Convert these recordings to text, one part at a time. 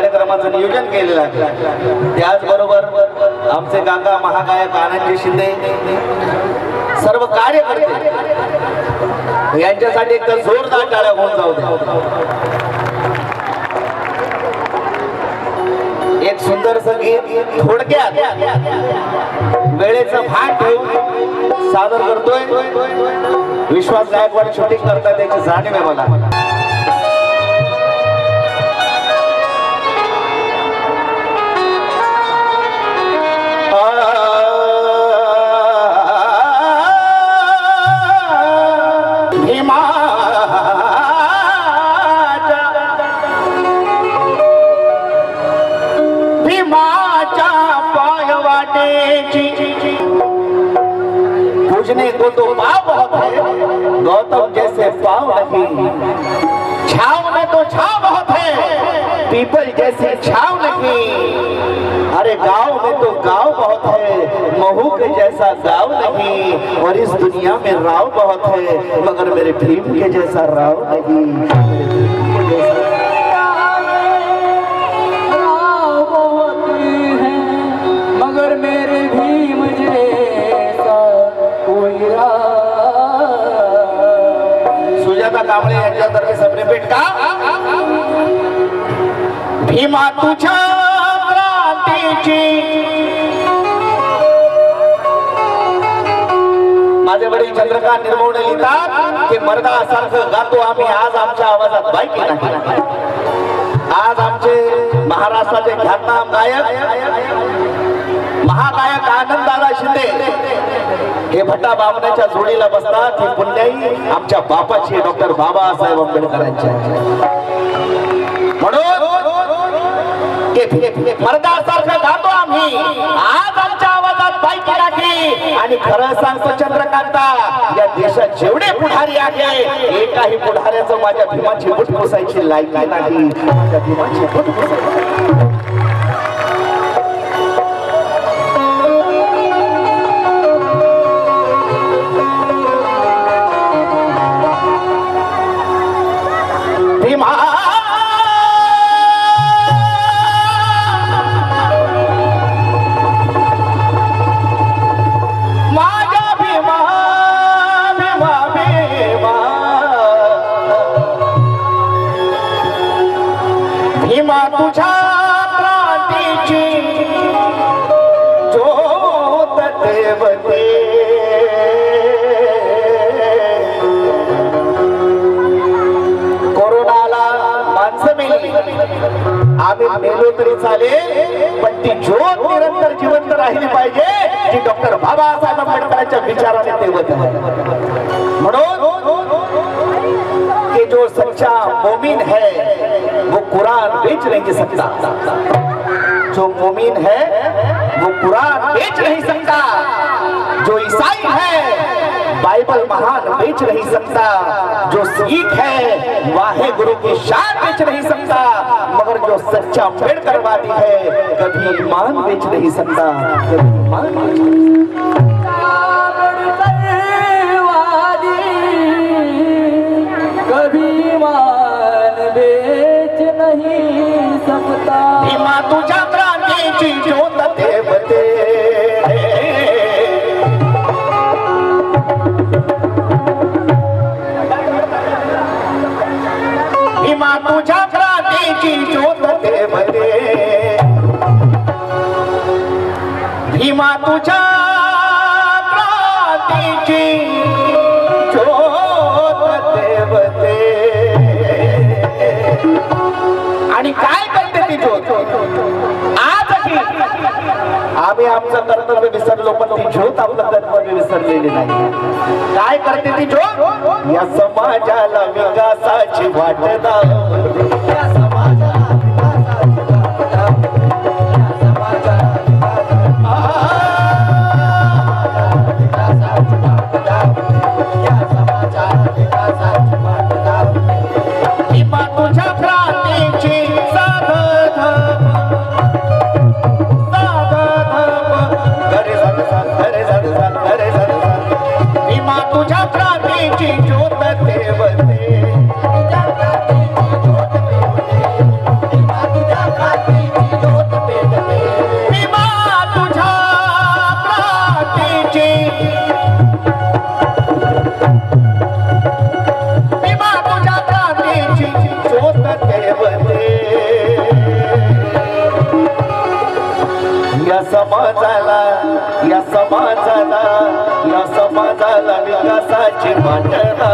कार्यक्रमाचं नियोजन केलेलं आहे. त्याचबरोबर आमचे काका महागायक आनंदजी शिंदे सर्व कार्यकर्ते यांच्यासाठी एक तर जोरदार टाळ्या होऊन जाऊ द्या. एक सुंदर संगीत थोडक्यात वेळेचं भान ठेवून सादर करतोय. विश्वास गायकवाड शूटिंग करतात त्याची जाणीव आहे मला. पूजने को तो पाप बहुत है, गौतम जैसे पाव नहीं। छाव में तो छाव बहुत है, पीपल जैसे छाव नहीं। अरे गाँव में तो गाँव बहुत है महू के जैसा गाँव नहीं। और इस दुनिया में राव बहुत है, मगर मेरे भीम के जैसा राव नहीं। भीमा तुझ्या क्रांतीची. माझे वडील चंद्रकांत निर्मोड लिहितात की मर्दासारखं गातो आम्ही आज आमच्या आवाजात. बाईक नाही? आज आमचे महाराष्ट्राचे ख्यातनाम गायक महागायक आनंददादा शिंदे. हे भट्टा बाबण्याच्या जोडीला बसतात. ही पुण्याई आमच्या बापाची डॉक्टर बाबासाहेब आंबेडकरांच्या म्हणून मर्दासारखं जातो आम्ही. आज आमच्या आवाजात बाईक टाकली आणि खरं सांगतो चंद्रकांता या देशात जेवढे पुढारी आहे एकाही पुढाऱ्याचं माझ्या भीमाची बुट पोसायची लायकी नाही. माझ्या भीमाची बुट पोसायची. आंबेडकरांच्या विचाराने जो सच्चा मोमिन है, वो कुरान बेच नहीं सकता। जो मोमिन है, वो कुरान बेच नहीं सकता। जो ईसाई है, बाइबल महान बेच नहीं सकता। जो सिख है, वाहे गुरु की शान बेच नहीं सकता। मगर जो सच्चा अम्बेडकरवादी है, कभी ईमान बेच नहीं सकता। कभी ईमान बेच नहीं सकता। भीमा तुझ्या क्रांतीची देवते. आणि काय करते ती ज्योत? आजही आम्ही आमचं कर्तव्य विसरलो पण ती ज्योत आपलं कर्तव्य विसरलेली नाही. काय करते ती ज्योत? या समाजाला विकासाची वाट दाखवते. समाजाला या समाजाला या समाजाला विकासाची वाटणा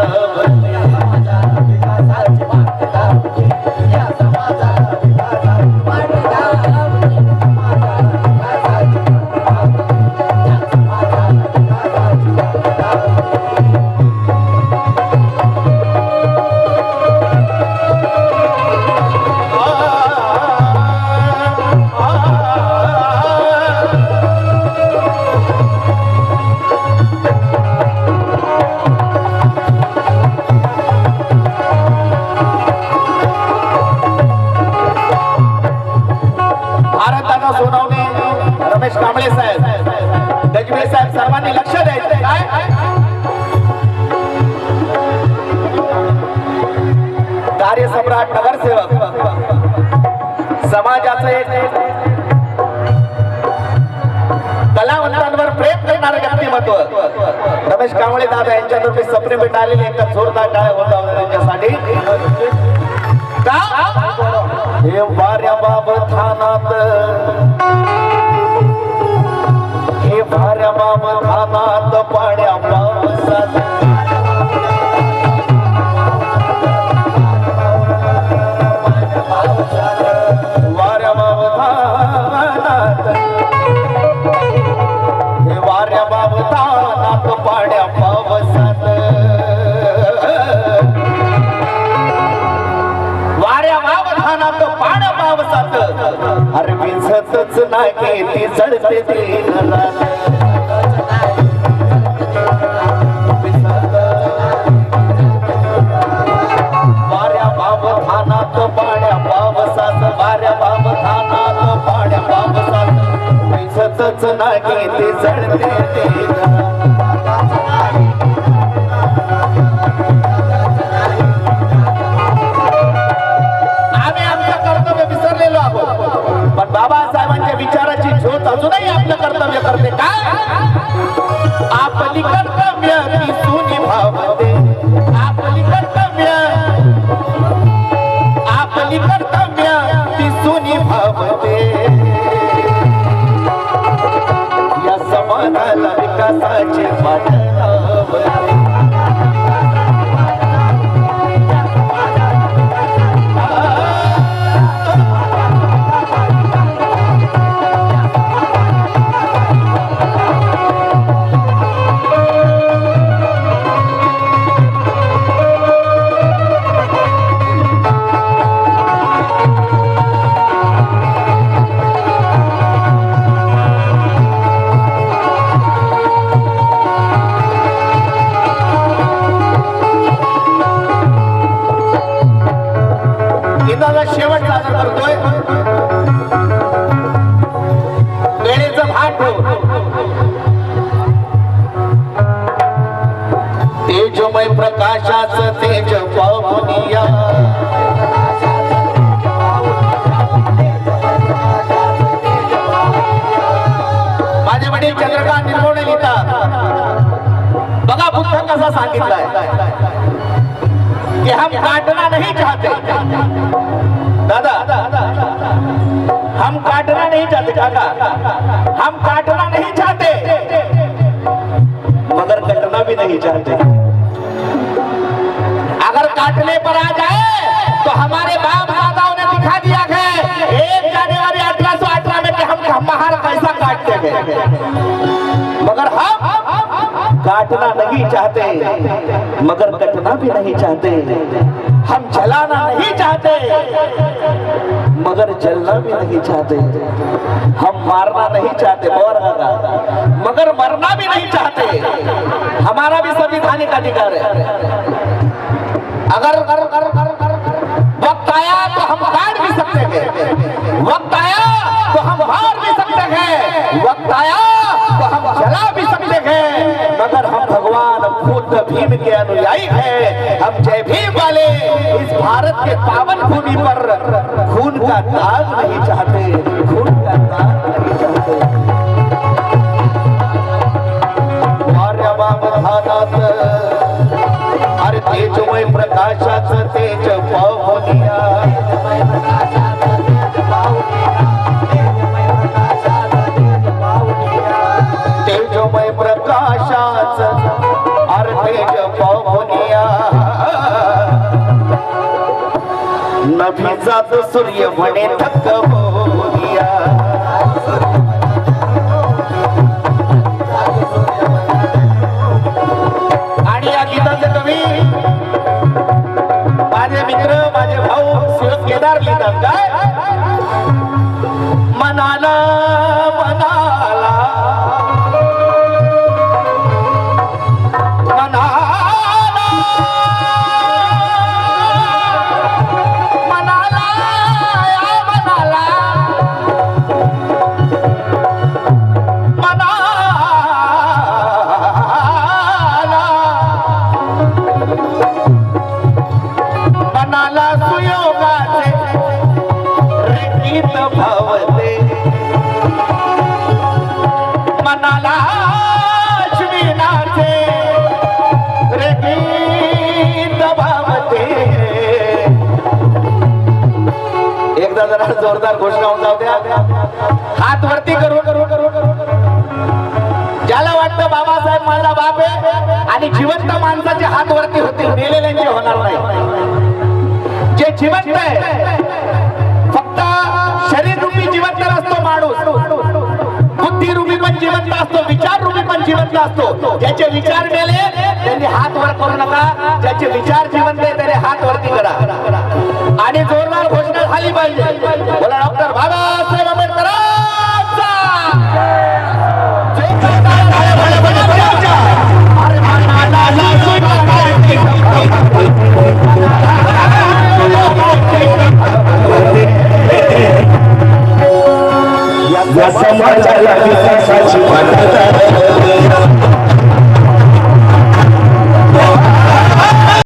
भारताना सोनवणे रमेश कांबळे साहेब. गजबे साहेब सर्वांनी लक्ष द्यायचं. काय? कार्यसम्राट नगरसेवक. समाजाचं एक कलावंतांवर प्रेम करणारं व्यक्तिमत्व. रमेश कांबळे दादा यांच्यातर्फे सप्रे मिटालेले एका जोरदार टाळ्या होता त्यांच्यासाठी. हे वाऱ्या बाब थानात हे वाऱ्या बाब थानात पाण्या पावसात. वाऱ्या नाही ती चढते भिजतच नाही ती चढते कर्तव्य ती सुनिभावते आपली कर्तव्य आपली कर्तव्य या समाजाला विकासाची वाट लावते. माझे वडील चंद्रकांत निर्मोणे लिहितात. बघा बुद्ध कसा सांगितलाय. कि हम काटना नहीं चाहते. दादा हम काटना नहीं चाहते काका. हम काटना नहीं चाहते. मगर कटना भी नहीं चाहते. अगर काटने पर आ जाए तो हमारे बाप काटते हैं मगर हम काटना नहीं चाहते, मगर कटना भी नहीं चाहते। हम जलाना नहीं चाहते, मगर जलना भी नहीं चाहते। हम मारना नहीं चाहते, और मगर मरना भी नहीं चाहते। हमारा भी संविधानिक अधिकार है। अगर वक्त आया तो हम काट भी सकते हैं। वक्त आया हैं आया। तो हम जला भी सकते हैं मगर हम भगवान खुद भीम के अनुयायी हैं। हम जय भीम वाले। इस भारत के पावन भूमि पर खून का दाग नहीं चाहते। खून का दाग नहीं चाहते। सावधानात अरे तेजमय प्रकाशाच तेज पाहुनिया तेजमय प्रकाशाच अरे पाहुनिया. नभीचाच सूर्य म्हणे थक्क होऊया आणि या गीताचे कवी माझे मित्र माझे भाऊ शिव केदार लिहितात. काय? मनाला मना जोरदार घोषणा होता होत्या हात वरती करू करू करू करू ज्याला वाटतं बाबासाहेब माझा बाप आहे आणि जिवंत माणसाचे हात वरती होतील मेलेल्यांचे होणार नाही. जे जिवंत आहे पण जिवंत असतो विचार रूपी पण जिवंत असतो. ज्याचे विचार गेले त्यांनी हात वर करू नका. ज्याचे विचार जिवंत आहे त्याने हात वरती करा. आणि जोरदार घोषणा झाली पाहिजे. बोला डॉक्टर बाबा या समाजाला विकासाची वाटत